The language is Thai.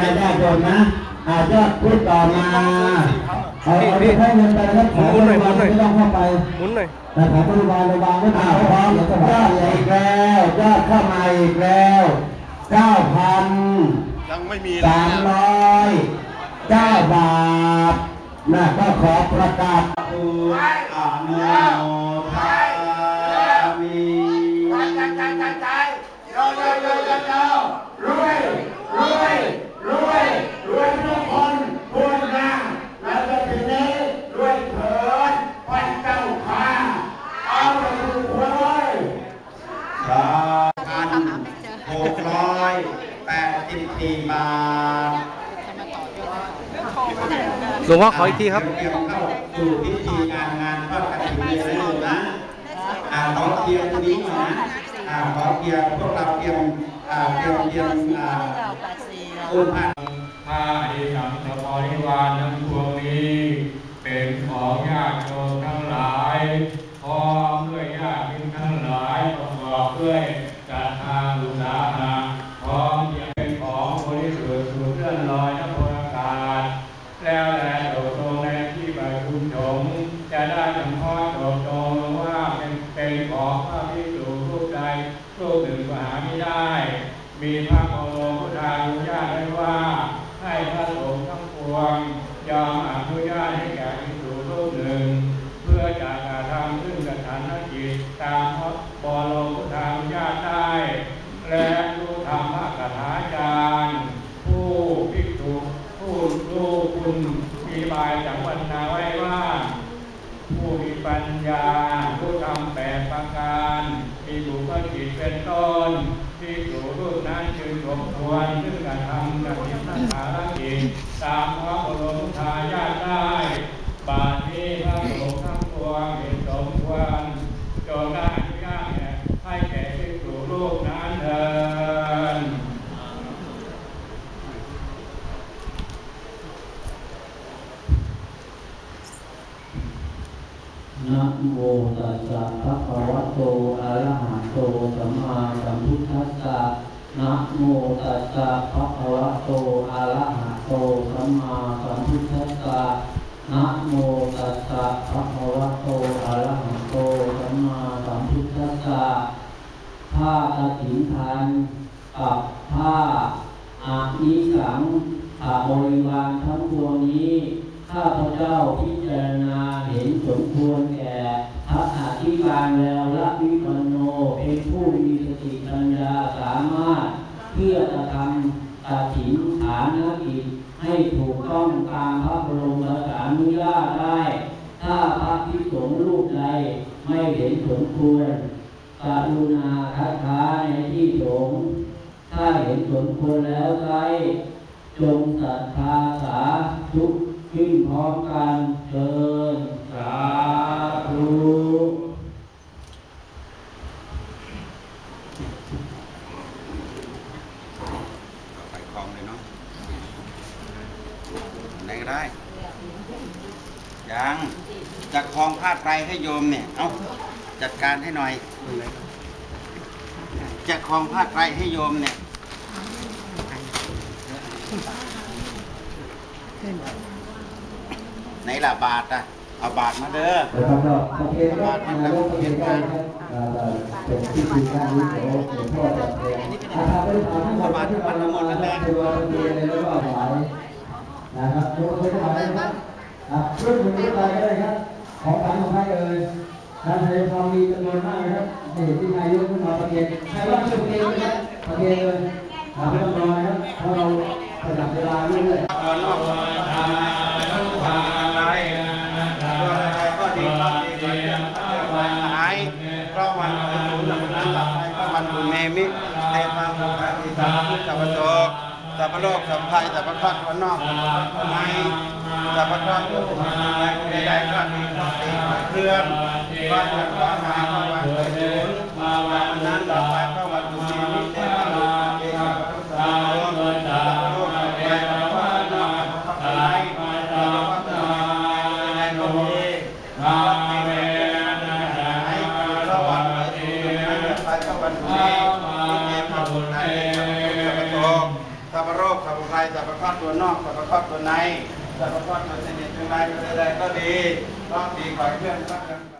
มนะอาจจะพูดต่อมาเอาเอาไปให้เงินไปนะครับขอโรงพยาบาลไม่ต้องเข้าไปหมุนหน่อยแต่ของโรงพยาบาลโรงพยาบาลไม่ต้องเข้าไปเดี๋ยวจะยอดอีกแล้วยอดเข้ามาอีกแล้วเก้าพันยังไม่มีสามร้อยเก้าบาทนะก็ขอประกาศอุอนุโมทามิพันหกร้อยแป ดสิบสี่บาทหลวงพ่อขออีกทีครับเตรียมเข้าสู่พิธีงานงานทอดกฐินเลยนะลูกนะอ่าขอเตรียมตรงนี้หน่อยนะอ่าขอเตรียมพวกเราเตรียมอ่าเตรียมเตรียมอ่าอุ้มผ้าถ้าอดีสัมสบริวารทั้งปวงนี้เป็นของญาติโยมทั้งหลายพร้อมด้วยญาติมิตรทั้งหลายประกอบด้วยศรัทธาอุตสาหะพร้อมยังเป็นของบริสุทธิ์สู่เลื่อนลอยทั้งบนอากาศ แล้วแต่ตกลงในที่ประชุมสงฆ์จะได้จำเพาะตกลงว่าเป็นเป็นของพระภิกษุรูปใด รูปหนึ่งก็หาไม่ได้ มีพระโอโลพุทธานุญาตไว้ว่า ให้พระสงฆ์ทั้งปวงยอมอนุญาตให้แก่ภิกษุรูปหนึ่ง เพื่อจะกระทำซึ่งกฐานกิจตามพระบรมพุทธานุญาตได้ และรู้ธรรมกถาจารย์ ผู้ภิกษุผู้รู้คุณมีบายจังวันนาไว้ว่า ผู้มีปัญญา ผู้ทำแปดประการมีบุคลิกเป็นต้นที่สู่รูปนั้นจึงสมควรซึ่งการทำกับทิฏฐารกิจตามพระบรมทายาทได้ บาทนี้พระสงฆ์ทั้งปวงเห็นสมควรจงได้อนุญาตให้แก่ที่อยู่รูปนั้นเถิด นะโมตัสสะภะคะวะโตอะระหะโตสัมมาสัมพุทธัสสะนะโมตัสสะภะคะวะโตอะระหะโตสัมมาสัมพุทธัสสะ นะโมตัสสะภะคะวะโตอะระหะโตสัมมาสัมพุทธัสสะผ้ากฐินทานกับผ้าอานิสังขาบริวารทั้งปวงนี้ ข้าพเจ้าพิจารณาเห็นสมควรแก่พระอธิการแล้วละวิปันโนเป็นผู้มีสติปัญญาสามารถ เพื่อกระทำตัดถิ่นฐานกิจให้ถูกต้องตามพระบรมราชานุญาตได้ ถ้าพระภิกษุรูปใด ไม่เห็นสมควรกรุณาคัดค้านในที่สงฆ์ถ้าเห็นสมควรแล้วไซจงศรัทธาสาธุขึ้นพร้อมกันเชิญสาธุใส่คลองเลยเนาะไหนก็ได้ ยัง จะคลองผ้าไตรให้โยมเนี่ย เอาจัดการให้หน่อยจะคลองผ้าไตรให้โยมเนี่ยไหนล่ะบาทอะเอาบาทมาเด้อนะคบก็ประเทศว่าทางโลกประเทศได้นะครับเอ่อเป็นการนี้ของหลวงพ่อจัดเองนะครับไม่ได้ทำให้หมดที่มันหมดแล้วนะตัวเดียวเลยแล้วก็ถวายนะครับยกมือถวายนะครับอะเรื่องมือไปก็ได้ครับ ของขวัญของใครเอ่ยท่านใช้ความีจำนวนมากนะครับนี่ที่นายกขึ้นมาประเคนใครว่าช่วยประเคนนะครับประเคนเลยอะไม่ต้องรอนะครับเพราะเราประดับเวลาเรื่อยๆก็ดีก็ดีก็ดีหายเพราะวันเป็นศูนย์หลังนั้นหลับไปก็วันบุญเมมิเตมาภูมิอิสาพุทธวโสสัพพโลกสัพภัยสัพพะทักวันนอกไม่ สัพพะทักทุกข์ในใดก็มีสติเคลื่อนวันวันว่ามาก็วันเกิดศูนย์วันนั้นหลับไปก็วันบุญเมมิเตมาภูมิอิสาพุทธวโสสัพพโลกสัพภัยสัพพะทักวันนอกไม่สัพพะทักในโลกนี้มาเวนะให้ระวังไปก็วันบุญเมมิเตมาภูมิอิสาพุทธวโสสัพพโรคสัพพไพรายสัพพะเคราะห์ตัวนอกสัพพะเคราตัวใน สัพพะเคราะห์ตัวสนิทตัวในตัวใดๆก็ดีต้องดีกว่าเพื่อนรักกัน